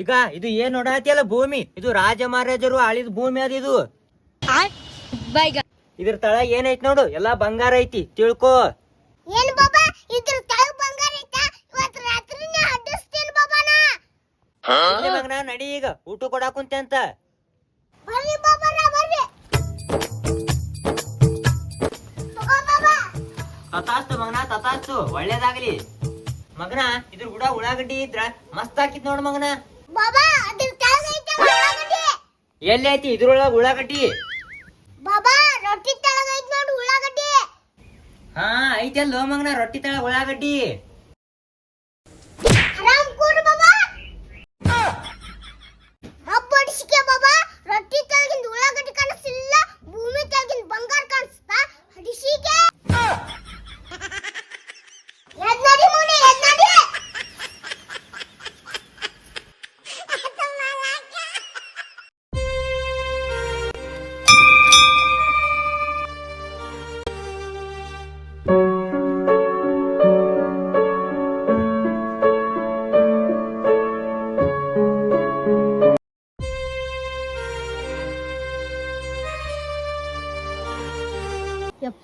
ಈಗ ಇದು ಏನ್ ನೋಡಾತಿಯಲ್ಲ ಭೂಮಿ? ಇದು ರಾಜ ಮಹಾರಾಜರು ಆಳಿದ ಭೂಮಿ ಅದ ಇದು. ಬೈಗ ಇದ್ರ ತಳ ಏನೈತಿ ನೋಡು? ಎಲ್ಲಾ ಬಂಗಾರ ಐತಿ ತಿಳ್ಕೋ. ಏನ್ ಬಾಬಾ? ಇದ್ರ ಬಂಗಾರ ಐತಾ? ಇವತ್ ಮಗನ ನಡಿ ಈಗ. ಊಟ ಕೊಡಾಕುಂತೆ ಅಂತ ಬರ್ರಿ ಬಾಬಾ ಬರ್ರಿ. ತತಾಸ್ತು ಮಗನ ತತಾಸ್ತು. ಒಳ್ಳೇದಾಗ್ಲಿ. ಮಗನ ಇದ್ರ ಕೂಡ ಉಳ್ಳಾಗಡ್ಡಿ ಇದ್ರ ಮಸ್ತ್ ಹಾಕಿತ್ ನೋಡು ಮಗನ. ಬಾಬಾ ಅದ್ರ ಐತಾ ಉಳ್ಳಾಗಡ್ಡಿ. ಎಲ್ಲಿ ಐತಿ? ಇದ್ರೊಳಗ ಉಳ್ಳಾಗಡ್ಡಿ. ಬಾಬಾ ರೊಟ್ಟಿ ತಳಗ್ ಐತ್ ನೋಡು ಉಳ್ಳಾಗಡ್ಡಿ. ಹಾ ಐತಲ್ಲೋ ಮಗನ ರೊಟ್ಟಿ ತಳ ಉಳ್ಳಾಗಡ್ಡಿ.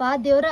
ಯಪ್ಪ ದೇವ್ರ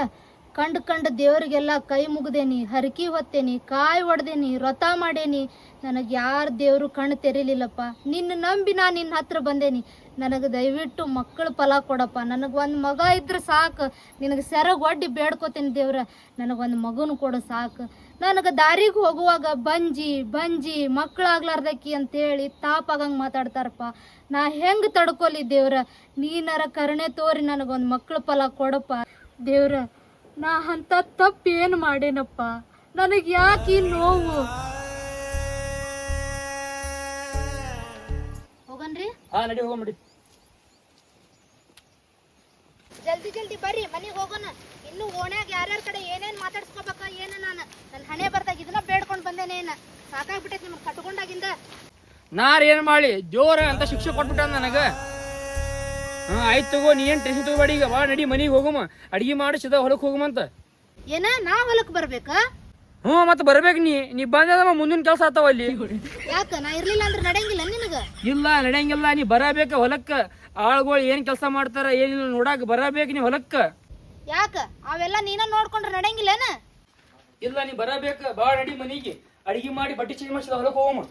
ಕಂಡು ಕಂಡ ದೇವರಿಗೆಲ್ಲ ಕೈ ಮುಗ್ದೇನಿ, ಹರಕಿ ಹೊತ್ತೇನಿ, ಕಾಯಿ ಹೊಡೆದೇನಿ ವ್ರತ ಮಾಡೇನಿ. ನನಗೆ ಯಾರ ದೇವರು ಕಣ್ಣು ತೆರೀಲಿಲ್ಲಪ್ಪ. ನಿನ್ನ ನಂಬಿ ನಾ ನಿನ್ನ ಹತ್ರ ಬಂದೇನಿ. ನನಗೆ ದಯವಿಟ್ಟು ಮಕ್ಕಳ ಫಲ ಕೊಡಪ್ಪ. ನನಗೆ ಒಂದು ಮಗ ಇದ್ರೆ ಸಾಕು. ನಿನಗೆ ಸೆರಗ್ ಒಡ್ಡಿ ಬೇಡ್ಕೋತೇನೆ ದೇವ್ರ. ನನಗೊಂದು ಮಗನು ಕೊಡು ಸಾಕು. ನನಗೆ ದಾರಿಗೆ ಹೋಗುವಾಗ ಬಂಜಿ ಬಂಜಿ ಮಕ್ಕಳಾಗ್ಲಾರ್ದಕ್ಕಿ ಅಂತೇಳಿ ತಾಪಾಗಂಗೆ ಮಾತಾಡ್ತಾರಪ್ಪ. ನಾ ಹೆಂಗೆ ತಡ್ಕೊಲಿ ದೇವ್ರ? ನೀನಾರ ಕರುಣೆ ತೋರಿ ನನಗೊಂದು ಮಕ್ಕಳ ಫಲ ಕೊಡಪ್ಪ. ದೇವ್ರ ನಾ ಅಂತ ತಪ್ಪು ಏನು ಮಾಡೇನಪ್ಪ? ನನಗೆ ಯಾಕೆ ಈ ನೋವು? ಹೋಗನ್ರಿ. ಹಾ ನಡಿ ಹೋಗ್ಬಿಡಿ ಜಲ್ದಿ ಜಲ್ದಿ ಬರ್ರಿ ಮನೆಗೆ ಹೋಗೋಣ. ಇನ್ನು ಓಣ್ಯಾಗ ಯಾರ್ಯಾರ ಕಡೆ ಏನೇನ್ ಮಾತಾಡ್ಸ್ಕೋಬೇಕ ಏನ ನಾನು? ನನ್ನ ಹಣೆ ಬರ್ದಾಗ ಇದನ್ನ ಬೇಡ್ಕೊಂಡ್ ಏನ ಸಾಕಾಗ್ಬಿಟ್ಟೈತಿ ನಿಮ್ಗೆ ಕಟ್ಕೊಂಡಾಗಿಂದ. ನಾರ್ ಏನ್ ಮಾಡಿ ಜೋರ ಅಂತ ಶಿಕ್ಷೆ ಕೊಟ್ಬಿಟ್ಟ ನನಗ. ಹಾ ಆಯ್ತು ತಗೋ ನೀ ಏನ್ ಟೆನ್ಷನ್ ತಗೋಬೇಡಿ ಈಗ. ಬಾ ನಡಿ ಮನಿಗೆ ಹೋಗಮ್ಮ ಅಡಿಗೆ ಮಾಡಿ ಹೊಲಕ್ಕೆ ಹೊಲಕ್ ಅಂತ ಏನ ನಾ ಹೊಲಕ್ ಬರ್ಬೇಕಾ? ಹ್ಞೂ ಮತ್ತೆ ಬರ್ಬೇಕು ನೀ. ನೀ ಬಂದದಮ್ಮ ಮುಂದಿನ ಕೆಲಸ ಆತಾವ ಅಲ್ಲಿ. ಯಾಕ ನಾ ಇರ್ಲಿಲ್ಲ ಅಂದ್ರೆ ನಡೆಯಂಗಿಲ್ಲ ನಿನಗ? ಇಲ್ಲ ನಡೆಯಂಗಿಲ್ಲ. ನೀ ಬರಬೇಕ ಹೊಲಕ್ಕ. ಆಳ್ಗಳು ಏನ್ ಕೆಲಸ ಮಾಡ್ತಾರ ಏನಿಲ್ಲ ನೋಡಾಕ ಬರಬೇಕು ನೀ ಹೊಲಕ್ಕ. ಯಾಕ ಅವೆಲ್ಲ ನೀನ ನೋಡ್ಕೊಂಡ್ರೆ ನಡೆಯಂಗಿಲ್ಲನ? ಇಲ್ಲ ನೀ ಬರಬೇಕ. ಬಾ ನಡಿ ಮನಿಗೆ. ಅಡಿಗೆ ಮಾಡಿ ಬಟ್ಟೆ ಚೇಂಜ್ ಮಾಡಿಸಿದ ಹೊಲಕ್ ಹೋಗಮ್ಮ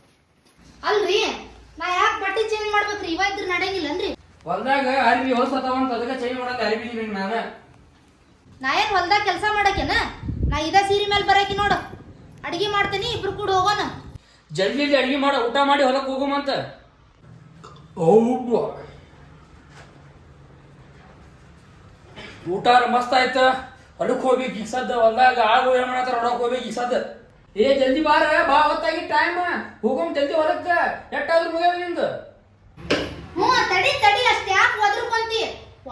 ಅಲ್ರಿ ನಾ ಯಾಕೆ ಬಟ್ಟೆ ಚೇಂಜ್ ಮಾಡ್ಬೇಕ್ರಿ? ಇವಾಗ ನಡೆಯಂಗಿಲ್ಲ ನಡೆಯಂಗಿಲ್ಲನ್ರಿ. ಹೊಲ್ದಾಗ ಅರ್ಬಿ ಹೊಲಸತಾವಂತ ಅದಕ್ಕೆ ಚೇಂಜ್ ಮಾಡಂತ ಅರ್ಬಿ ನಿನಗೆ ನಾನ. ನಾ ಏನ್ ಹೊಲ್ದಾಗ ಕೆಲಸ ಮಾಡಕೇನ ನಾ ಇದ ಸೀರೆ ಮೇಲೆ ಬರಕಿ ನೋಡು. ಅಡಿಗೆ ಮಾಡ್ತೀನಿ ಇಬ್ರು ಕೂಡ ಹೋಗೋಣ. ಜಲ್ದಿ ಜಲ್ದಿ ಅಡಿಗೆ ಮಾಡ ಊಟ ಮಾಡಿ ಹೊಲಕ್ಕೆ ಹೋಗುಮಂತ ಅವ್ವ ಊಟ ಮಸ್ತ್ ಆಯ್ತ. ಹೊಲಕ್ಕೆ ಹೋಗ್ಬೇಕು ಈ ಸದ್ದ ಹೊಲ್ದಾಗ ಆಳು ಏನ್ ಮಾಡತ್ತಾರ ಹೊಡಕ್ ಹೋಗ್ಬೇಕು ಈ ಸದ್ದ. ಏ ಜಲ್ದಿ ಬಾರ ಬಾ ಹೊತ್ತಾಗಿ ಟೈಮ್ ಹೋಗಮ್ ಜಲ್ದಿ ಹೊಲಕ್ಕ. ಎಟ್ಟಾದ್ರೂ ಮುಗಿಯಲ್ಲ ನಿಂದು. ಹ್ಞೂ ತಡಿ ತಡಿ ಅಷ್ಟು ಯಾಕೆ ಒದ್ರಕೊಂತಿ?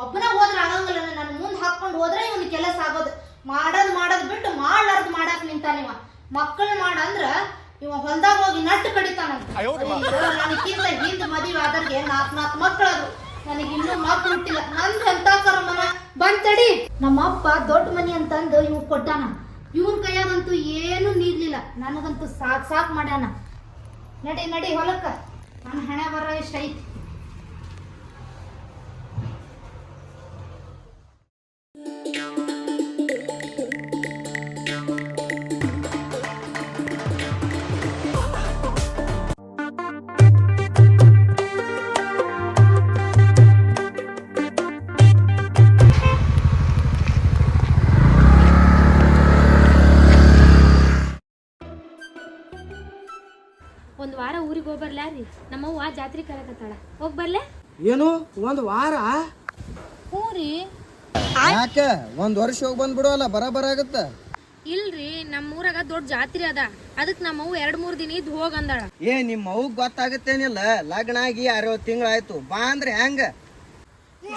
ಒಬ್ಬನ ಹೋದ್ರ ಆಗಂಗಿಲ್ಲ ನನ್ನ ಮುಂದೆ ಹಾಕೊಂಡು ಹೋದ್ರೆ ಇವನ್ ಕೆಲಸ ಆಗೋದು. ಮಾಡೋದ್ ಮಾಡೋದ್ ಬಿಟ್ಟು ಮಾಡ್ಲಾರ್ದ್ ಮಾಡಾಕ್ ನಿಂತಾನಿವ ಮಕ್ಕಳು ಮಾಡಂದ್ರ ಇವ ಹೊಲ್ದಾಗ ಹೋಗಿ ನಟ್ಟು ಕಡಿತಾನಂತ. ನನಗಿಂತ ಹಿಂದ್ ಮದುವೆ ನಾಲ್ಕು ನಾಲ್ಕು ಅದು ನನಗೆ ಇನ್ನೂ ಮಕ್ಳು ಹುಟ್ಟಿಲ್ಲ. ನಂದು ಎಂತ ಕರ್ಮನ? ಬಂದ್ ತಡಿ. ನಮ್ಮ ಅಪ್ಪ ದೊಡ್ಡ ಮನಿ ಅಂತಂದು ಇವ್ ಕೊಟ್ಟಾನ. ಇವನ್ ಕೈಯಾಗಂತೂ ಏನು ನೀಡ್ಲಿಲ್ಲ. ನನಗಂತೂ ಸಾಕ್ ಸಾಕ್ ಮಾಡ್ಯಾನ. ನಡಿ ನಡಿ ಹೊಲಕ್ಕ. ನನ್ನ ಹಣೆ ಬರೋ ಇಷ್ಟ ಐತಿ. ವಾರ ಊರಿಗೆ ಹೋಗ್ಬರ್ಲಾರಿ ನಮ್ಮವ್ವ ಜಾತ್ರೆ ಕರೆಕತ್ತಾಳ ಹೋಗಿ ಬರ್ಲೆ ಏನು? ಒಂದ್ ವಾರ? ಹ್ಞೂ ರೀ. ಒಂದು ಒಂದ್ ವರ್ಷ ಹೋಗಿ ಬಂದ್ಬಿಡೋಲ್ಲ ಬರಬರ ಆಗತ್ತ? ಇಲ್ರಿ ನಮ್ಮ ಊರಾಗ ದೊಡ್ಡ ಜಾತ್ರೆ ಅದ. ಅದಕ್ಕೆ ನಮ್ಮವ್ವ ಎರಡು ಮೂರು ದಿನ ಇದ್ದು ಹೋಗ್ ಅಂದಾಳ. ಏ ನಿಮ್ಮ ಅವ್ಗ್ ಗೊತ್ತಾಗತ್ತೇನಿಲ್ಲ? ಲಗ್ನ ಆಗಿ ಅರವತ್ ತಿಂಗಳಾಯ್ತು. ಬಾ ಅಂದ್ರೆ ಹೆಂಗ?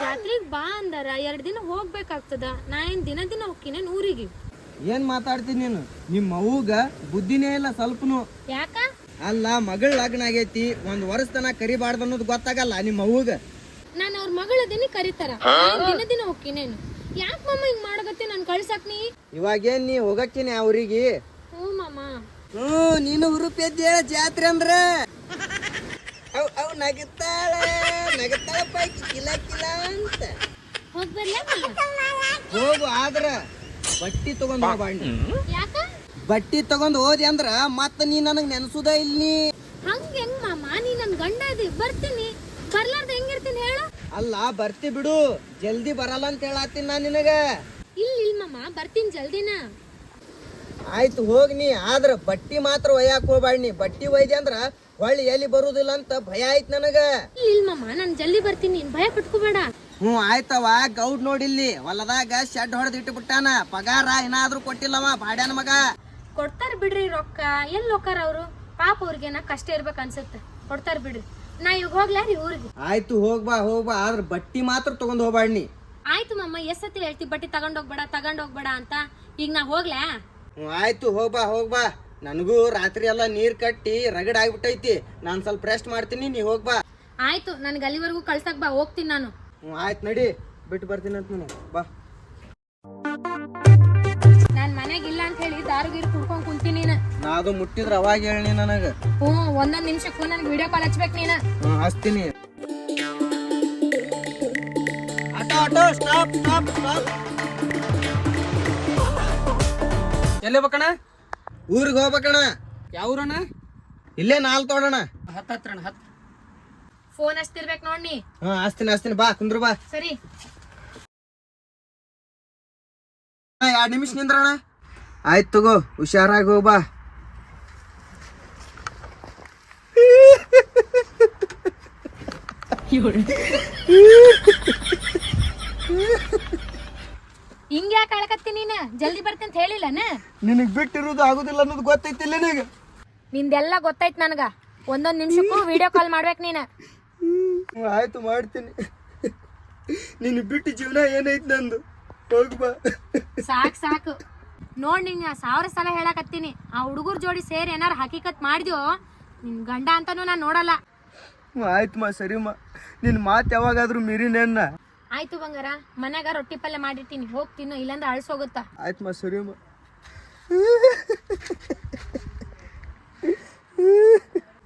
ಜಾತ್ರೆಗೆ ಬಾ ಅಂದಾರ. ಎರಡು ದಿನ ಹೋಗ್ಬೇಕಾಗ್ತದ. ನಾ ಏನ್ ದಿನ ದಿನ ಹೋಗ್ತೀನಿ ಊರಿಗೆ? ಏನ್ ಮಾತಾಡ್ತೀನಿ ನೀನು? ನಿಮ್ಮ ಅವ್ಗ ಬುದ್ಧಿನೇ ಇಲ್ಲ ಸ್ವಲ್ಪನು. ಯಾಕ? ಅಲ್ಲ ಮಗಳ ಲಗ್ನ ಆಗೈತಿ ಒಂದ್ ವರ್ಷ ತನ ಕರಿಬಾರ್ದು ಅನ್ನೋದು ಗೊತ್ತಾಗಲ್ಲ ನಿಮ್ಮ ಅವ್ಗ ನಾನು ಅವ್ರ ಮಗಳ ದಿನ ಕರೀತಾರ. ನಾನ್ ದಿನ ದಿನ ಹೋಗ್ತೀನಿ ಯಾಕೆ ಮಮ್ಮ ಹಿಂಗ್ ಮಾಡಕತ್ತೆ ನಾನು ಕಳ್ಸಕ್ ನೀ? ಇವಾಗೇನ್ ನೀ ಹೋಗಕ್ಕಿನಿ ಅವ್ರಿಗೆ ಹ್ಞೂ ಮಾಮ. ಹ್ಞೂ ನೀನು ಹುರುಪ್ ಎದ್ದಿ ಹೇಳ ಜಾತ್ರೆ ಅಂದ್ರ. ಅವ್ ಅವ್ ನಗುತ್ತಾಳೆ ನಗುತ್ತಾಳ ಪೈಕಿ ಕಿಲ ಕಿಲ ಅಂತ. ಹೋಗ್ ಆದ್ರ ಬಟ್ಟಿ ತಗೊಂಡ್ ಬಾಂಡಿ. ಯಾಕ? ಬಟ್ಟಿ ತಗೊಂಡ್ ಹೋದಿ ಅಂದ್ರ ಮತ್ತ ನೀ ನನಗ್ ನೆನ್ಸುದ ಇಲ್ಲಿ ಹಂಗ ಹೆಂಗ್ ಮಾಮ? ನೀ ನನ್ ಗಂಡ ಇದೆ ಬರ್ತೀನಿ. ಬರ್ಲಾರ್ದ ಹೆಂಗಿರ್ತೀನಿ ಹೇಳು? ಅಲ್ಲ ಬರ್ತಿ ಬಿಡು. ಜಲ್ದಿ ಬರಲ್ಲ ಅಂತ ಹೇಳತ್ತೀನಿ ನಾ ನಿನಗ. ಇಲ್ಲ ಇಲ್ಲ ಮಾಮ ಬರ್ತೀನಿ ಜಲ್ದಿನ. ಆಯ್ತು ಹೋಗ್ ನೀ. ಆದ್ರ ಬಟ್ಟಿ ಮಾತ್ರ ಒಯ್ಯಾಕ ಹೋಗ್ಬೇಡ ನೀ. ಬಟ್ಟಿ ಒಯ್ದಿ ಅಂದ್ರ ಹೊಳ್ಳಿ ಎಲ್ಲಿ ಬರುದಿಲ್ಲ ಅಂತ ಭಯ ಆಯ್ತು ನನಗ. ಇಲ್ಲ ಇಲ್ಲ ಮಾಮ ನಾನ್ ಜಲ್ದಿ ಬರ್ತೀನಿ. ನೀನ್ ಭಯ ಪಟ್ಕೋಬೇಡ. ಹ್ಞೂ ಆಯ್ತವ ಗೌಡ್ ನೋಡಿಲ್ಲಿ ಹೊಲದಾಗ ಶೆಡ್ ಹೊಡೆದ್ ಇಟ್ಟು ಬಿಟ್ಟಾನ ಪಗಾರ ಏನಾದ್ರೂ ಕೊಟ್ಟಿಲ್ಲವ ಬಾಡ್ಯಾನ ಮಗ. ಕೊಡ್ತಾರ ಬಿಡ್ರಿ ರೊಕ್ಕ. ಎಲ್ಲಿ ಹೋಗ್ತಾರ ಅವ್ರು? ಪಾಪ ಅವ್ರಿಗೇನ ಕಷ್ಟ ಇರ್ಬೇಕು ಅನ್ಸುತ್ತೆ. ಕೊಡ್ತಾರ ಬಿಡ್ರಿ. ನಾ ಇವಾಗ ಹೋಗ್ಲಾ ರೀ ಊರಿಗೆ? ಆಯ್ತು ಹೋಗ್ಬಾ ಹೋಗ್ಬಾ. ಆದ್ರ ಬಟ್ಟಿ ಮಾತ್ರ ತಗೊಂಡ್ ಹೋಗ್ಬಾಡ್ನಿ ನೀ. ಆಯ್ತು ಮಮ್ಮ ಎಷ್ಟತಿ ಹೇಳ್ತಿ ಬಟ್ಟಿ ತಗೊಂಡ್ ಹೋಗ್ಬೇಡ ತಗೊಂಡ್ ಹೋಗ್ಬೇಡ ಅಂತ. ಈಗ ನಾ ಹೋಗ್ಲಾ? ಆಯ್ತು ಹೋಗ್ಬಾ ಹೋಗ್ಬಾ. ನನಗೂ ರಾತ್ರಿ ಎಲ್ಲ ನೀರ್ ಕಟ್ಟಿ ರಗಡ್ ಆಗ್ಬಿಟ್ಟೈತಿ. ನಾನ್ ಸ್ವಲ್ಪ ರೆಸ್ಟ್ ಮಾಡ್ತೀನಿ ನೀ ಹೋಗ್ಬಾ. ಆಯ್ತು ನನ್ಗೆ ಅಲ್ಲಿವರೆಗೂ ಕಳ್ಸಕ್ ಬಾ ಹೋಗ್ತೀನಿ ನಾನು. ಆಯ್ತು ನಡಿ. ಬಿಟ್ಟು ಬರ್ತೀನಿ ಅಂತ ನಾನು. ಬಾ. ನಾನ್ ಮನೆಗಿಲ್ಲ ಇಲ್ಲ ಅಂತ ಹೇಳಿ ದಾರು ಗೀರು ನಾ ಅದು ಮುಟ್ಟಿದ್ರ ಅವಾಗ ಹೇಳಿ ನನಗ. ಹ್ಞೂ ಒಂದೊಂದು ನಿಮಿಷಕ್ಕೂ ನನಗೆ ವಿಡಿಯೋ ಕಾಲ್ ಹಚ್ಬೇಕು ನೀನು. ಹ್ಞೂ ಹಚ್ತೀನಿ. Auto auto stop stop stop ಎಲ್ಲಿ ಹೋಗ್ಬೇಕಣ್ಣ? ಊರಿಗೆ ಹೋಗ್ಬೇಕಣ್ಣ. ಯಾವ ಊರಣ್ಣ? ಇಲ್ಲೇ ನಾಲ್ ತೋಡಣ ಹತ್ತು ಹತ್ರಣ್ಣ ಹತ್ತು. ಫೋನ್ ಹಚ್ತಿರ್ಬೇಕು ನೋಡ್ನಿ ಹಾ ಹಚ್ತೀನಿ ಹಚ್ತೀನಿ ಬಾ ಕುಂದ್ರು ಬಾ. ಸರಿ. ಎರಡು ನಿಮಿಷ ನಿಂದ್ರಣ ಆಯ್ತು ತಗೋ ಹುಷಾರಾಗಿ ಹೋಗ್ ಬಾ. ಹಿಂಗ್ ಯಾಕೆ ಅಳಕತ್ತಿ ನೀನು? ಜಲ್ದಿ ಬರ್ತೀನಿ ಅಂತ ಹೇಳಿಲ್ಲನ? ನಿನಗ್ ಬಿಟ್ಟಿರೋದು ಆಗುದಿಲ್ಲ ಅನ್ನೋದು ಗೊತ್ತೈತಿಲ್ಲ ನಿನಗೆ ನಿಂದೆಲ್ಲ ಗೊತ್ತೈತ್ ನನಗ. ಒಂದೊಂದ್ ನಿಮಿಷಕ್ಕೂ ವಿಡಿಯೋ ಕಾಲ್ ಮಾಡ್ಬೇಕು ನೀನು. ಆಯ್ತು ಮಾಡ್ತೀನಿ. ನಿನ್ನ ಬಿಟ್ಟು ಜೀವನ ಏನೈತಿ ನಂದು? ಹೋಗ್ಬಾ ಸಾಕ್ ಸಾಕು. ನೋಡ್ ನಿನ್ ಸಾವಿರ ಸಲ ಹೇಳಕತ್ತೀನಿ. ಆ ಹುಡುಗರ ಜೋಡಿ ಸೇರಿ ಏನಾರ ಹಕೀಕತ್ ಮಾಡಿದ್ಯೋ ನಿನ್ ಗಂಡ ಅಂತಾನು ನಾನು ನೋಡಲ್ಲ. ಆಯ್ತು ಮಾ ಸರಿಮ್ಮ ನಿನ್ನ ಮಾತು ಯಾವಾಗಾದ್ರೂ ಮೀರಿನೇನ ಆಯ್ತು ಬಂಗಾರ ಮನ್ಯಾಗ ರೊಟ್ಟಿ ಪಲ್ಯ ಮಾಡಿರ್ತೀನಿ. ಹೋಗ್ತೀನೋ ಇಲ್ಲಾಂದ್ರೆ ಅಳ್ಸೋಗುತ್ತಾ. ಆಯ್ತು ಮಾ ಸರಿಮ್ಮ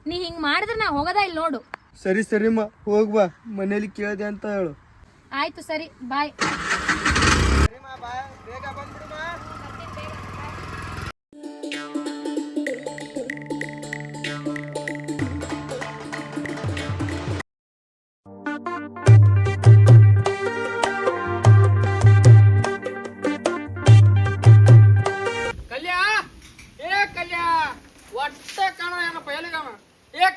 ನೀ ಹಿಂಗ್ ಮಾಡಿದ್ರೆ ನಾ ಹೋಗದ ಇಲ್ಲಿ ನೋಡು. ಸರಿ ಸರಿಮ್ಮ ಹೋಗ್ ಬಾ. ಮನೇಲಿ ಕೇಳಿದೆ ಅಂತ ಹೇಳು. ಆಯ್ತು ಸರಿ ಬಾಯ್. ಬೇಗ ಬಂದ್ಬಿಡುಮ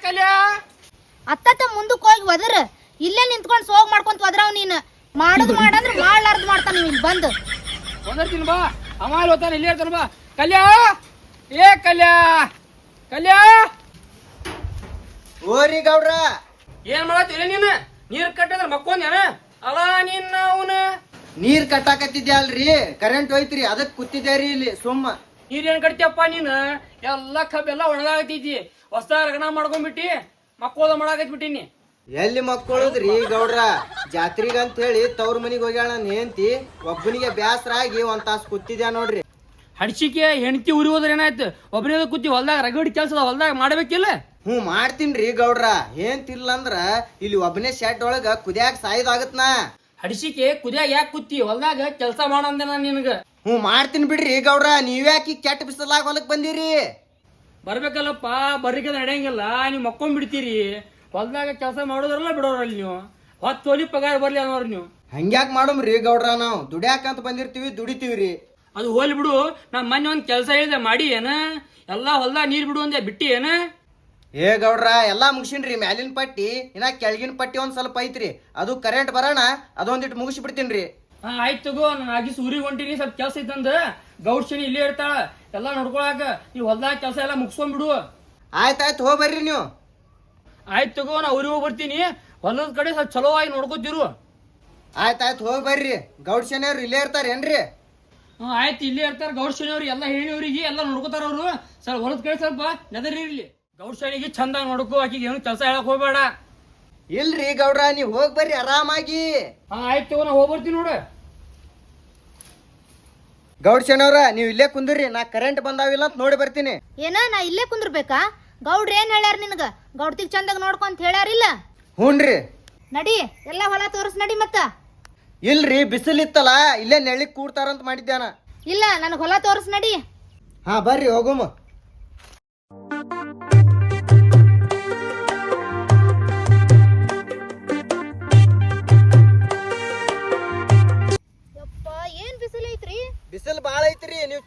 ಕಲ್ಯಾ? ಅತ್ತತ್ತ ಮುಂದಕ್ಕೆ ಹೋಗಿ ಒದರ್. ಇಲ್ಲೇ ನಿಂತ್ಕೊಂಡು ಸೋಗ್ ಮಾಡ್ಕೊಂತ ಒದ್ರಾವ್ ನೀನು. ಮಾಡೋದು ಮಾಡಂದ್ರೆ ಮಾಡ್ಲಾರ್ದು ಮಾಡ್ತಾನ ನೀನು ಇಲ್ಲಿ ಬಂದು. ಒಂದರ್ತೀನಿ ಬಾ. ಅಮಾಲ್ ಹೋತಾನ ಇಲ್ಲಿ ಇರ್ತಾನ ಬಾ. ಕಲ್ಯಾ? ಏ ಕಲ್ಯಾ? ಕಲ್ಯಾ? ಓರಿ ಗೌಡ್ರ. ಏನ್ ಮಾಡತ್ತಿಲ್ಲ ನೀನು? ನೀರ್ ಕಟ್ಟಿದ್ರೆ ಮಕ್ಕೊಂದೇನ? ಅಲ್ಲ ನಿನ್ನ ಅವನ. ನೀರ್ ಕಟ್ಟಾಕತ್ತಿದ್ದೆ ಅಲ್ರಿ? ಕರೆಂಟ್ ಹೋಯ್ತ್ರಿ ಅದಕ್ ರೀ ಇಲ್ಲಿ ಸುಮ್ಮ. ನೀರ್ ಏನ್ ಕಟ್ತಿಯಪ್ಪ ನೀನು? ಎಲ್ಲ ಕಬ್ಬೆಲ್ಲ ಒಣಗಾಗತೈತಿ ಹೊಸ ಲಗ್ನ ಮಾಡ್ಕೊಂಡ್ಬಿಟ್ಟಿ ಮಕ್ಕಳ ಮಾಡಾಕತ್ ಬಿಟ್ಟಿನಿ ಎಲ್ಲಿ ಮಕ್ಕಳದ್ರಿ ಗೌಡ್ರ? ಜಾತ್ರಿಗಂತ ಹೇಳಿ ತವ್ರ ಮನಿಗೆ ಹೋಗ್ಯಾಳ ನೇಂತಿ ಹೆಂಡ್ತಿ ಒಬ್ಬನಿಗೆ ಬ್ಯಾಸರ ಆಗಿ ಒಂದ್ ತಾಸು ಕೂತಿದ್ಯಾ ನೋಡ್ರಿ. ಹಡ್ಸಿಕೆ ಹೆಂಡತಿ ಉರಿ ಹೋದ್ರೆ ಏನಾಯ್ತು ಒಬ್ಬನೇ ಕೂತಿ ಹೊಲ್ದಾಗ ರಗಡಿ ಕೆಲ್ಸದ ಹೊಲ್ದಾಗ ಮಾಡಬೇಕಿಲ್ಲ? ಹ್ಞೂ ಮಾಡ್ತೀನ್ರಿ ಗೌಡ್ರ. ಏಂತಿಲ್ಲ ಅಂದ್ರ ಇಲ್ಲಿ ಒಬ್ಬನೇ ಶೆಡ್ ಒಳಗ ಕುದ್ಯಾಕ ಸಾಯ್ದಾಗತ್ನಾ? ಹಡಿಸಿಕೆ ಕುದಿಯಾಗ ಯಾಕೆ ಕೂತಿ? ಹೊಲ್ದಾಗ ಕೆಲಸ ಮಾಡಂದೆ ನಾನು ನಿನಗ. ಹ್ಞೂ ಮಾಡ್ತೀನಿ ಬಿಡ್ರಿ ಗೌಡ್ರ. ನೀವ್ಯಾಕಿ ಕೆಟ್ಟ ಬಿಸಿಲಾಗ ಹೊಲಕ್ ಬಂದಿರಿ? ಬರ್ಬೇಕಲ್ಲಪ್ಪ ಬರ್ರಿಕೆ ನಡೆಯಂಗಿಲ್ಲ ನೀವು ಮಕ್ಕೊಂಬಿಡ್ತೀರಿ ಹೊಲ್ದಾಗ ಕೆಲಸ ಮಾಡೋದ್ರಲ್ಲ ಬಿಡೋರಲ್ಲ ನೀವು. ಹೊತ್ತು ತೊಲಿ ಪಗಾರ ಬರ್ಲಿ ಅನ್ನೋರು ನೀವು. ಹಂಗ್ಯಾಕ್ ಮಾಡಮ್ರಿ ಗೌಡ್ರ ನಾವು? ದುಡ್ಯಾಕಂತ ಬಂದಿರ್ತೀವಿ ದುಡಿತೀವ್ರಿ. ಅದು ಹೋಲಿ ಬಿಡು ನಮ್ಮ ಮೊನ್ನೆ ಒಂದು ಕೆಲಸ ಹೇಳಿದೆ ಮಾಡಿ ಏನ? ಎಲ್ಲ ಹೊಲ್ದಾಗ ನೀರು ಬಿಡು ಅಂದೆ ಬಿಟ್ಟಿ ಏನ? ಏ ಗೌಡ್ರ ಎಲ್ಲಾ ಮುಗಿಸಿನ್ರಿ ಮ್ಯಾಲಿನ ಪಟ್ಟಿ ಇನ್ನ ಕೆಳಗಿನ ಪಟ್ಟಿ ಒಂದ್ ಸ್ವಲ್ಪ ಐತ್ರಿ. ಅದು ಕರೆಂಟ್ ಬರೋಣ ಅದೊಂದಿಟ್ಟು ಮುಗಿಸಿ ಬಿಡ್ತೀನ್ರಿ ಹಾ ಆಯ್ತು ತಗೋ ನಾನು ಆಗಿ ಊರಿಗೆ ಹೊಂಟಿನಿ ಸ್ವಲ್ಪ ಕೆಲಸ ಇತ್ತಂದ ಗೌಡ್ ಶನಿ ಇಲ್ಲೇ ಇರ್ತಾಳ. ಎಲ್ಲ ನೋಡ್ಕೊಳಕ ನೀವು ಹೊಲ್ದಾಗ ಕೆಲಸ ಎಲ್ಲ ಮುಗಿಸ್ಕೊಂಡ್ಬಿಡು. ಆಯ್ತಾಯ್ತು ಹೋಗಿ ಬರ್ರಿ ನೀವು. ಆಯ್ತು ತಗೋ ನಾ ಊರಿಗೆ ಹೋಗಿ ಬರ್ತೀನಿ. ಹೊಲದ ಕಡೆ ಸ್ವಲ್ಪ ಚಲೋ ಆಗಿ ನೋಡ್ಕೋತಿರು. ಆಯ್ತಾಯ್ತು ಹೋಗಿ ಬರ್ರಿ. ಗೌಡ್ ಶನಿಯವ್ರು ಇಲ್ಲೇ ಇರ್ತಾರೇನ್ರಿ ಹ್ಞೂ ಆಯ್ತು ಇಲ್ಲೇ ಇರ್ತಾರೆ ಗೌಡ್ ಶನಿಯವ್ರು ಎಲ್ಲ ಹೇಳಿವ್ರಿಗೆ ಎಲ್ಲ ನೋಡ್ಕೋತಾರ ಅವರು. ಸ್ವಲ್ಪ ಹೊಲದ ಕಡೆ ಸ್ವಲ್ಪ ನೆದರಿ ಇರ್ಲಿ. ಗೌಡ್ ಶನಿಗೆ ಚಂದ ನೋಡ್ಕೋ ಆಕಿಗೆ ಏನು ಕೆಲಸ ಹೇಳಕ್ ಹೋಗ್ಬೇಡ. ಇಲ್ರಿ ಗೌಡ್ರ ನೀವು ಹೋಗಿ ಬರ್ರಿ ಆರಾಮಾಗಿ. ಹಾ ಆಯ್ತು ತಗೋ ನಾ ಹೋಗ್ಬರ್ತೀನಿ ನೋಡು. ಗೌಡ್ ನೀವು ನೀವ್ ಇಲ್ಲೇ ಕುಂದ್ರಿ ನಾ ಕರೆಂಟ್ ಬಂದಾವಿಲ್ಲ ಅಂತ ನೋಡಿ ಬರ್ತೀನಿ. ಏನ ನಾ ಇಲ್ಲೇ ಕುಂದ್ರಬೇಕಾ? ಗೌಡ್ರ ಏನ್ ಹೇಳ್ಯಾರ ನಿನಗ? ಗೌಡ್ತಿಗ್ ಚಂದಾಗ ನೋಡ್ಕೊಂತ ಹೇಳ್ಯಾರಿಲ್ಲ ಹ್ಞೂನ್ರಿ ನಡಿ ಎಲ್ಲ ಹೊಲ ತೋರಿಸ್ ನಡಿ ಮತ್ತ. ಇಲ್ರಿ ಬಿಸಿಲಿತ್ತಲ್ಲ ಇಲ್ಲೇ ನೆಳ್ಳಿ ಕೂಡ್ತಾರಂತ ಮಾಡಿದ್ಯಾನ. ಇಲ್ಲ ನನಗ್ ಹೊಲ ತೋರಿಸ್ ನಡಿ. ಹಾ ಬರ್ರಿ ಹೋಗುಮ.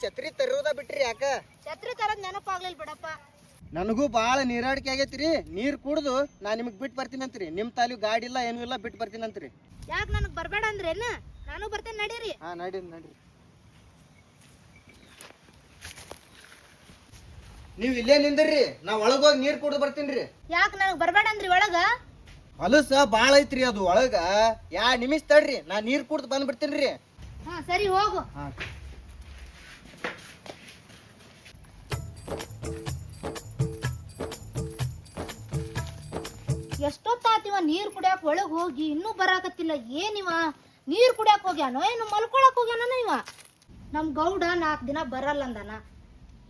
ಛತ್ರಿ ತರೋದ ಬಿಟ್ರಿ ಯಾಕ? ಛತ್ರಿ ತರದ್ ನೆನಪಾಗ್ಲಿಲ್ಲ ಬಿಡಪ್ಪ. ನನಗೂ ಭಾಳ ನೀರಾಡಿಕೆ ಆಗೈತ್ರಿ. ನೀರ್ ಕುಡ್ದು ನಾ ನಿಮಗ್ ಬಿಟ್ಟು ಬರ್ತೀನಂತ್ರಿ ನಿಮ್ ತಾಲಿ ಗಾಡಿ ಇಲ್ಲ ಏನೂ ಇಲ್ಲ ಬಿಟ್ಟು ಬರ್ತೀನಂತ್ರಿ ಯಾಕ ನನಗ್ ಬರ್ಬೇಡ ಅಂದ್ರೇನ ನಾನು ಬರ್ತೇನೆ ನಡೀರಿ. ಹಾ ನಡಿ ನಡಿ ನೀವ್ ಇಲ್ಲೇ ನಿಂದ್ರಿ. ನಾ ಒಳಗ್ ಹೋಗಿ ನೀರ್ ಕುಡ್ದು ಬರ್ತೀನ್ರಿ ಯಾಕ ನನಗ್ ಬರ್ಬೇಡ ಅಂದ್ರಿ ಒಳಗ? ಹೊಲಸ ಬಾಳ ಐತ್ರಿ ಅದು ಒಳಗ. ಯಾ ನಿಮಿಷ ತಡ್ರಿ. ನಾ ನೀರ್ ಕುಡ್ದು ಬಂದ್ಬಿಡ್ತೀನಿ ರೀ. ಹಾ ಸರಿ ಹೋಗು. ಹಾ. ಎಷ್ಟೊತ್ತಾತಿವ ನೀರ್ ಕುಡಿಯಾಕ ಒಳಗ್ ಹೋಗಿ ಇನ್ನೂ ಬರಾಕತ್ತಿಲ್ಲ. ಏನಿವ ನೀರ್ ಕುಡಿಯಾಕ ಹೋಗ್ಯಾನೋ ಏನು ಮಲ್ಕೊಳಕ್ ಹೋಗ್ಯಾನ ಇವ? ನಮ್ ಗೌಡ ನಾಲ್ಕು ದಿನ ಬರಲ್ಲ ಅಂದಾನ.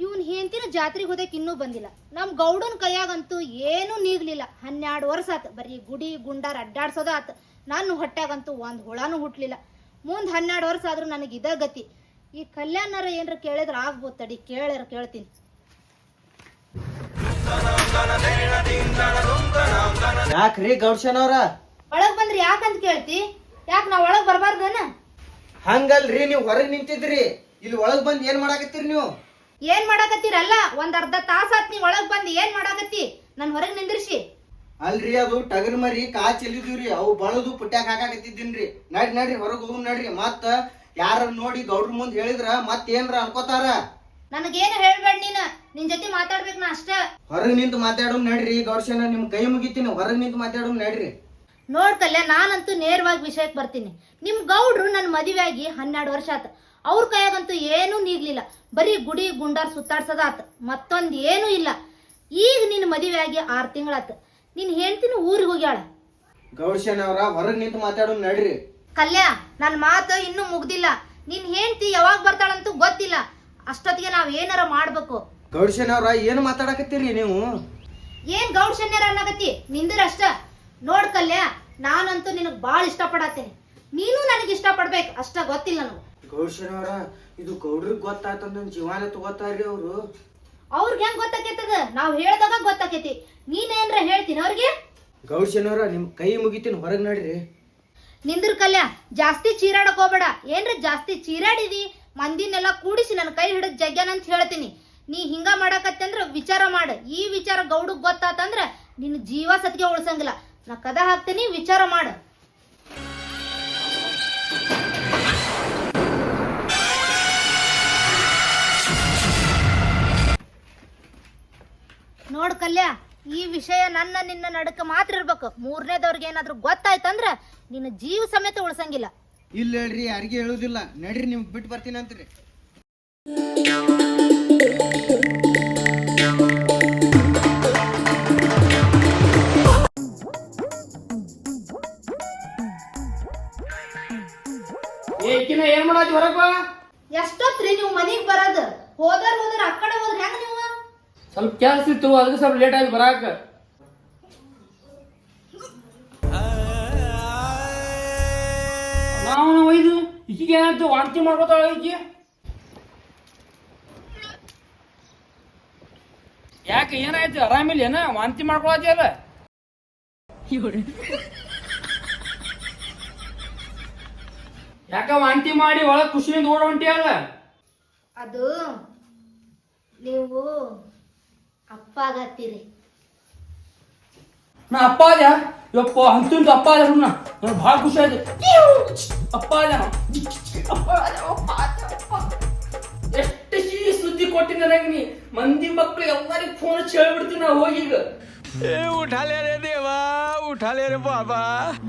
ಇವನ್ ಹೆಂತಿನ ಜಾತ್ರೆಗೆ ಹೋದಕ್ ಇನ್ನೂ ಬಂದಿಲ್ಲ. ನಮ್ ಗೌಡನ್ ಕೈಯಾಗಂತೂ ಏನೂ ನೀಗ್ಲಿಲ್ಲ. ಹನ್ನೆರಡು ವರ್ಷ ಆತ್. ಬರೀ ಗುಡಿ ಗುಂಡಾರ್ ಅಡ್ಡಾಡ್ಸೋದ ಆತ್. ನಾನು ಹೊಟ್ಯಾಗಂತೂ ಒಂದ್ ಹುಳಾನು ಹುಟ್ಲಿಲ್ಲ. ಮುಂದ್ ಹನ್ನೆರಡು ವರ್ಷ ಆದ್ರೂ ನನಗೆ ಇದ ಗತಿ. ಈ ಕಲ್ಯಾಣರ ಏನ್ರ ಕೇಳಿದ್ರೆ ಆಗ್ಬೋದು ತಡಿ. ಕೇಳ್ಯಾರ ಕೇಳ್ತೀನಿ. ಯಾಕ್ರಿ ಗೌಡ್ಸನವ್ರ ಒಳಗ್ ಬಂದ್ರಿ ಯಾಕಂತ ಕೇಳ್ತಿ? ಯಾಕ ನಾವ್ ಒಳಗ್ ಬರಬಾರ್ದನ? ಹಂಗಲ್ರಿ ನೀವು ಹೊರಗ್ ನಿಂತಿದ್ರಿ. ಇಲ್ಲಿ ಒಳಗ್ ಬಂದ್ ಏನ್ ಮಾಡಾಕತ್ತೀರಿ ನೀವು? ಏನ್ ಮಾಡಾಕತ್ತೀರಲ್ಲ? ಒಂದ್ ಅರ್ಧ ತಾಸಾತ್ ನೀವ್ ಒಳಗ್ ಬಂದ್ ಏನ್ ಮಾಡಾಕತ್ತಿ? ನನ್ ಹೊರಗ್ ನಿಂದ್ರಿಸಿ. ಅಲ್ರಿ ಅದು ಟಗರ್ ಮರಿ ಕಾ ಚೆಲ್ಲಿದ್ವಿ ಅವು ಬಳದು ಪುಟ್ಯಾಕ್ ಹಾಕಾಕತ್ತಿದ್ದೀನ್ರಿ. ನಡಿ ನಡ್ರಿ ಹೊರಗ್ ಹೋಗ್ ನಡ್ರಿ. ಮತ್ತ ಯಾರ ನೋಡಿ ಗೌಡ್ರ ಮುಂದ್ ಹೇಳಿದ್ರ ಮತ್ತೇನ್ರ ಏನ್ರ ಅನ್ಕೋತಾರ? ನನಗೇನು ಹೇಳ್ಬೇಡ ನೀನು? ನಿನ್ ಜೊತೆ ಮಾತಾಡ್ಬೇಕು ನಾ ಅಷ್ಟ. ಹೊರಗ್ ನಿಂತು ಮಾತಾಡೋ ನಡ್ರಿ ಗೌರ್ಶನ ನಿಮ್ ಕೈ ಮುಗಿತೀನಿ ಹೊರಗ್ ನಿಂತು ಮಾತಾಡೋ ನಡ್ರಿ. ನೋಡ್ ಕಲ್ಯ ನಾನಂತೂ ನೇರವಾಗಿ ವಿಷಯಕ್ಕೆ ಬರ್ತೀನಿ. ನಿಮ್ ಗೌಡ್ರು ನನ್ ಮದುವೆ ಆಗಿ ಹನ್ನೆರಡು ವರ್ಷ ಆತ. ಅವ್ರ ಕೈಯಾಗಂತೂ ಏನೂ ನೀಗ್ಲಿಲ್ಲ. ಬರೀ ಗುಡಿ ಗುಂಡಾರ್ ಸುತ್ತಾಡ್ಸದ ಆತ ಮತ್ತೊಂದ್ ಏನೂ ಇಲ್ಲ. ಈಗ ನಿನ್ ಮದುವೆ ಆಗಿ ಆರ್ ತಿಂಗಳಾತ. ನಿನ್ ಹೆಂಡ್ತಿನ ಊರಿಗೆ ಹೋಗ್ಯಾಳ. ಗೌಡ್ಸನವ್ರ ಹೊರಗ್ ನಿಂತು ಮಾತಾಡೋ ನಡ್ರಿ. ಕಲ್ಯ ನನ್ ಮಾತು ಇನ್ನೂ ಮುಗ್ದಿಲ್ಲ. ನಿನ್ ಹೆಂಡ್ತಿ ಯಾವಾಗ ಬರ್ತಾಳಂತೂ ಗೊತ್ತಿಲ್ಲ. ಅಷ್ಟೊತ್ತಿಗೆ ನಾವ್ ಏನಾರ ಮಾಡ್ಬೇಕು? ಗೌಡಶನವ್ರ ಏನ್ ಮಾತಾಡಕತ್ತೀರಿ ನೀವು? ಏನ್ ಗೌಡಶನ್ಯರ ಅನ್ನಗತ್ತಿ ನಿಂದ್ರ ಅಷ್ಟ. ನೋಡ್ ಕಲ್ಯ ನಾನಂತೂ ನಿನಗ್ ಬಾಳ್ ಇಷ್ಟ ಪಡತ್ತೇನೆ ನೀನು ನನಗ್ ಇಷ್ಟ ಪಡ್ಬೇಕು ಅಷ್ಟ ಗೊತ್ತಿಲ್ಲ ನನಗೆ. ಗೌಡಶನವ್ರ ಇದು ಗೌಡ್ರಿಗೆ ನನ್ ಜೀವಾನ ತಗೋತಾರ್ರಿ ಅವ್ರು. ಅವ್ರಿಗೆ ಹೆಂಗ್ ಗೊತ್ತಾಕೈತದ? ನಾವ್ ಹೇಳ್ದಾಗ ಗೊತ್ತಾಕೈತಿ. ನೀನೇನ್ರ ಹೇಳ್ತೀನಿ ಅವ್ರಿಗೆ? ಗೌಡಶನವ್ರ ನಿಮ್ ಕೈ ಮುಗಿತೀನಿ ಹೊರಗ್ ನಡ್ರಿ. ನಿಂದ್ರ ಕಲ್ಯ ಜಾಸ್ತಿ ಚೀರಾಡಕ್ ಹೋಗ್ಬೇಡ. ಏನ್ರ ಜಾಸ್ತಿ ಚೀರಾಡಿದಿ? ಮಂದಿನೆಲ್ಲ ಕೂಡಿಸಿ ನನ್ನ ಕೈ ಹಿಡಿದ್ ಜಗ್ಯಾನಂತ ಹೇಳ್ತೀನಿ. ನೀ ಹಿಂಗ ಮಾಡಕತ್ತಂದ್ರ ವಿಚಾರ ಮಾಡ. ಈ ವಿಚಾರ ಗೌಡಗ್ ಗೊತ್ತಾತಂದ್ರ ನಿನ್ನ ಜೀವ ಸತ್ಗೆ ಉಳ್ಸಂಗಿಲ್ಲ. ನಾ ಕದ ಹಾಕ್ತೀನಿ, ವಿಚಾರ ಮಾಡ. ನೋಡ್ ಕಲ್ಯ, ಈ ವಿಷಯ ನನ್ನ ನಿನ್ನ ನಡಕ ಮಾತ್ರ ಇರ್ಬೇಕು. ಮೂರನೇದವ್ರಿಗೆ ಏನಾದ್ರೂ ಗೊತ್ತಾಯ್ತಂದ್ರ ನಿನ್ನ ಜೀವ ಸಮೇತ ಉಳ್ಸಂಗಿಲ್ಲ. ಇಲ್ಲ ಹೇಳ್ರಿ ಯಾರಿಗೆ ಹೇಳುದಿಲ್ಲ. ನಡ್ರಿ ನಿಮ್ಗೆ ಬಿಟ್ಟು ಬರ್ತೀನಂತ್ರಿ ಏಕಿನ ಏನ್ ಮಾಡಾತಿ ಹೊರಗ್ ಬಾ. ಎಷ್ಟೊತ್ರಿ ನೀವು ಮನೆಗೆ ಬರೋದು? ಹೋದರ್ ಹೋದ್ರ ಆ ಕಡೆ ಹೋದ್ರ ಹೆಂಗ ನೀವು? ಸ್ವಲ್ಪ ಕೆಲಸ ಇತ್ತು ಅದಕ್ಕೆ ಸ್ವಲ್ಪ ಲೇಟ್ ಆಗಿ ಬರಾಕ. ನಾವು ಒಯ್ದು ಈಕಿಗೆ ಏನಾಯ್ತು ವಾಂತಿ ಮಾಡ್ಕೋತಾಳ ಈಕಿ? ಯಾಕೆ ಏನಾಯ್ತು? ಆರಾಮಿಲ್ಲ ಏನ ವಾಂತಿ ಮಾಡ್ಕೊಳತಿಯಲ್ಲ ಯಾಕ ವಾಂತಿ ಮಾಡಿ ಒಳಗ್ ಖುಷಿಯಿಂದ ಓಡ ಹೊಂಟಿಯಲ್ಲ ಅದು ನೀವು ಅಪ್ಪ ಆಗತ್ತೀರಿ ನಾ ಅಪ್ಪ ಅದ ಯಪ್ಪ ಅಂತೂ ಅಪ್ಪ ಅದ ಸುಮ್ನ ನನಗೆ ಭಾಳ ಖುಷಿ ಆಯ್ತು. ಅಪ್ಪ ಅದ. ಎಷ್ಟು ಸಿಹಿ ಸುದ್ದಿ ಕೊಟ್ಟಿನ ನನಗೆ ನೀ? ಮಂದಿ ಮಕ್ಕಳು ಎಲ್ಲರಿಗೆ ಫೋನ್ ಹೇಳ್ಬಿಡ್ತೀನಿ ನಾ ಹೋಗಿ ಈಗ.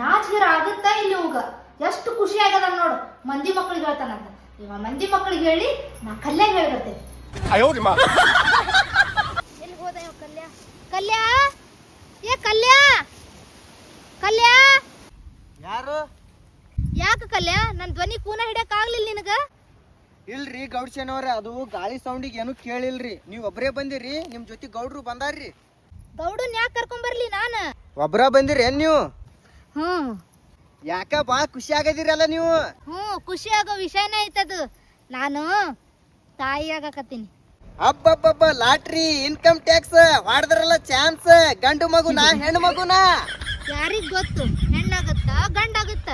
ನಾಚಿರ ಆಗುತ್ತಾ ಇಲ್ಲಿ ಹೋಗ? ಎಷ್ಟು ಖುಷಿ ಆಗದ ನೋಡು. ಮಂದಿ ಮಕ್ಳಿಗೆ ಹೇಳ್ತಾನಂತ ಇವ ಮಂದಿ ಮಕ್ಳಿಗೆ ಹೇಳಿ ನಾ ಎಲ್ಲಿ ಹೋದ ಇವ ಕಲ್ಯ? ಕಲ್ಯ? ಏ ಕಲ್ಯ? ಕಲ್ಯ? ಯಾರು? ಯಾಕ ಕಲ್ಯ? ನನ್ನ ಧ್ವನಿ ಕೂನ ಹಿಡಿಯಕ್ ಆಗ್ಲಿಲ್ಲ ನಿನಗ. ಇಲ್ರಿ ಗೌಡ್ಸೇನವ್ರ ಅದು ಗಾಳಿ ಸೌಂಡಿಗೆ ಏನು ಕೇಳಿಲ್ರಿ. ನೀವ್ ಒಬ್ರೇ ಬಂದಿರಿ ನಿಮ್ ಜೊತೆ ಗೌಡ್ರು ಬಂದಾರ್ರಿ. ಗೌಡನ್ ಯಾಕೆ ಕರ್ಕೊಂಬರ್ಲಿ ನಾನು? ಒಬ್ರ ಬಂದಿರಿ ಏನ್ ನೀವು? ಹ್ಮ್ ಯಾಕ ಬಾ ಖುಷಿ ಆಗದಿರಲ್ಲ ನೀವು? ಹ್ಮ್ ಖುಷಿ ಆಗೋ ವಿಷಯನೇ ಐತದು ನಾನು ತಾಯಿ ಆಗಕತ್ತೀನಿ ಅಬ್ಬಬ್ಬಬ್ಬ ಲಾಟ್ರಿ ಇನ್ಕಮ್ ಟ್ಯಾಕ್ಸ್ ಹೊಡೆದ್ರಲ್ಲ ಚಾನ್ಸ್ ಗಂಡು ಮಗುನ ಹೆಣ್ಣು ಮಗುನ? ಯಾರಿಗ್ ಗೊತ್ತು? ಹೆಣ್ಣಾಗತ್ತ ಗಂಡಾಗತ್ತ?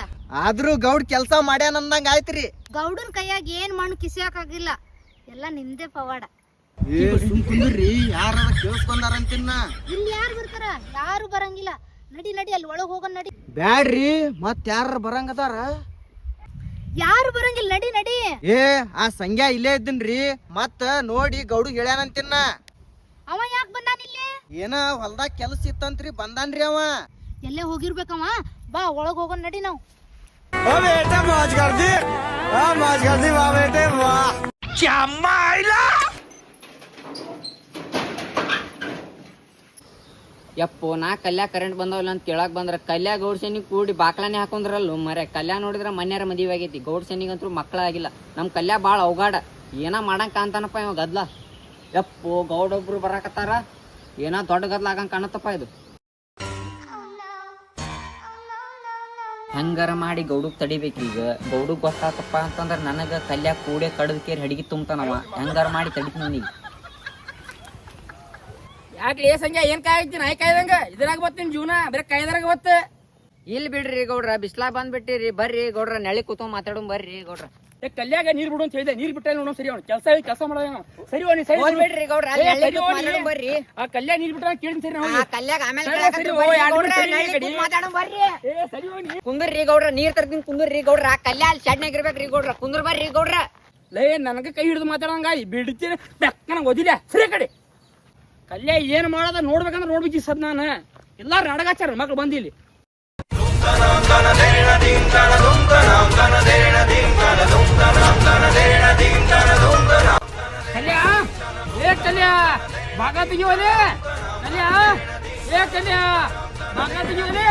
ಆದ್ರೂ ಗೌಡ್ ಕೆಲಸ ಮಾಡ್ಯಾನ ಅಂದಂಗ ಆಯ್ತ್ರಿ. ಗೌಡನ್ ಕೈಯಾಗ ಏನ್ ಮಣ್ಣು ಕಿಸಿಯಾಕಾಗಿಲ್ಲ. ಎಲ್ಲ ನಿಮ್ದೇ ಪವಾಡ. ಏ ಸುಮ್ ಕುಂದ್ರಿ. ಯಾರ ಕೇಳಿಸ್ಕೊಂಡಾರಂತಿನ್ನ? ಇಲ್ಲಿ ಯಾರು ಬರ್ತಾರ? ಯಾರು ಬರಂಗಿಲ್ಲ. ನಡಿ ನಡಿ ಅಲ್ಲಿ ಒಳಗ್ ಹೋಗೋಣ ನಡಿ. ಬ್ಯಾಡ್ರಿ ಮತ್ ಯಾರ ಬರಂಗದಾರ ಯಾರು ಬರಂಗಿಲ್ಲ ನಡಿ ನಡಿ. ಏ ಆ ಸಂಗ್ಯಾ ಇಲ್ಲೇ ಇದ್ದನ್ರಿ ಮತ್ತ ನೋಡಿ ಗೌಡು ಹೇಳ್ಯಾನಂತಿನ್ನ. ಅವ ಯಾಕೆ ಬಂದಾನಿಲ್ಲಿ ಏನ ಹೊಲ್ದಾಗ ಕೆಲಸ ಇತ್ತಂತ್ರಿ ಬಂದಾನ್ರಿ ಅವ. ಎಲ್ಲೇ ಹೋಗಿರ್ಬೇಕವ ಬಾ ಒಳಗ್ ಹೋಗೋಣ ನಡಿ ನಾವು. ಯಪ್ಪೋ, ನಾ ಕಲ್ಯಾ ಕರೆಂಟ್ ಬಂದವಲ್ಲ ಅಂತ ಕೇಳಕ್ ಬಂದ್ರ ಕಲ್ಯಾ ಗೌಡ್ ಸೈನಿಗ್ ಕೂಡಿ ಬಾಕ್ಲಾನೆ ಹಾಕೊಂಡ್ರಲ್ಲ. ಮರೆ ಕಲ್ಯಾ ನೋಡಿದ್ರ ಮನ್ಯಾರ ಮದುವೆ ಆಗೈತಿ. ಗೌಡ್ ಸೆನಿಗಂತೂ ಮಕ್ಕಳ ಆಗಿಲ್ಲ. ನಮ್ ಕಲ್ಯಾ ಬಾಳ ಅವಗಾಡ. ಏನ ಮಾಡಂಗ ಕಾಣ್ತಾನಪ್ಪ ಇವ ಗದ್ಲ? ಯಪ್ಪೋ, ಗೌಡ ಒಬ್ರು ಬರಾಕತ್ತಾರ? ಏನೋ ದೊಡ್ಡ ಗದ್ಲ ಆಗಂಗ್ ಕಾಣತ್ತಪ್ಪ ಇದು. ಹೆಂಗಾರ ಮಾಡಿ ಗೌಡಗ್ ತಡಿಬೇಕು ಈಗ? ಗೌಡಗ್ ಗೊತ್ತಾತಪ್ಪ ಅಂತಂದ್ರ ನನಗ ಕಲ್ಯಾ ಕೂಡೆ ಕಡದ ಕೇರಿ ಹಡಗಿ ತುಂಬ್ತಾನವ. ಹೆಂಗಾರ ಮಾಡಿ ತಡಿತೀನಿ ಈಗ ಯಾಕೆ ಏ ಸಂಜೆ ಏನ್ ಕಾಯ್ತಿ ನಾಯಿ ಕಾಯ್ದಂಗ? ಇದ್ರಾಗ ಬತ್ತಿನ ಜೀವನ ಬರೀ ಕಾಯ್ದಾಗ ಬತ್ತ. ಇಲ್ಲಿ ಬಿಡ್ರಿ ಗೌಡ್ರ ಬಿಸ್ಲಾ ಬಂದ್ಬಿಟ್ಟಿರಿ. ಬರ್ರಿ ಗೌಡ್ರ ನೆಳಿ ಕೂತು ಮಾತಾಡೋ ಬರ್ರಿ ಗೌಡ್ರ. ಏ ಕಲ್ಯಾಗ ನೀರ್ ಬಿಡು ಅಂತ ಹೇಳಿದೆ. ನೀರ್ ಬಿಟ್ಟ ನೋಡೋ ಸರಿ ಅವ್ನು. ಕೆಲಸ ಕೆಲಸ ಮಾಡೋಣ ಸರಿ ಅವ್ನು ಸರಿ ಹೋಗ್ಲಿ ಬಿಡ್ರಿ ಗೌಡ್ರ ಅಲ್ಲಿ ಸರಿ ಕೂತ್. ಮಾತಾಡೋಣ ಬರ್ರಿ. ಆ ಕಲ್ಯಾಗ ನೀರ್ ಬಿಟ್ಟ ಕೇಳಿ ಸರಿ ನಾವು ಆ ಕಲ್ಯಾಗ ಆಮೇಲೆ ಸರಿ, ಕೇಳಾಕತ್ತೀವಿ ಸರಿ, ಬರ್ರಿ ಓ, ಎರಡು ಗೌಡ್ರ, ನಿಮಿಷ ನೆಳ್ಳಿ ಕಡಿ. ಮಾತಾಡೋಣ ಬರ್ರಿ. ಏ ಸರಿ ಹೋಗಿ ಕುಂದ್ರಿ ಗೌಡ್ರ ನೀರ್ ತರ್ತೀನಿ ಕುಂದ್ರಿ ಗೌಡ್ರ. ಕಲ್ಯಾ ಅಲ್ಲಿ ಶೆಡ್ನಾಗ ಇರ್ಬೇಕ್ರಿ ಗೌಡ್ರ. ಕುಂದ್ರ ಬರ್ರಿ ಗೌಡ್ರ. ಲೇ ನನಗೆ ಕೈ ಹಿಡಿದು ಮಾತಾಡಂಗ? ಬಿಡ್ತೀನಿ ಬೆಕ್ಕನ ಓದಿಲ್ಲ ಸರಿ ಆ ಕಡೆ. ಕಲ್ಯ ಏನ್ ಮಾಡೋದ ನೋಡ್ಬೇಕಂದ್ರೆ ನೋಡ್ಬೇಕು ಈ ಸದ್ ನಾನು. ಎಲ್ಲಾರು ನಾಡಗಾಚಾರ ಮಕ್ಳು ಬಂದಿಲ್ಲಿ. ಕಲ್ಯ, ಏ ಕಲ್ಯ, ಭಾಗ ತೆಗಿಯೋಲೆ ಕಲ್ಯ, ಏ ಕಲ್ಯ, ಭಾಗ ತೆಗಿಯೋಲೆ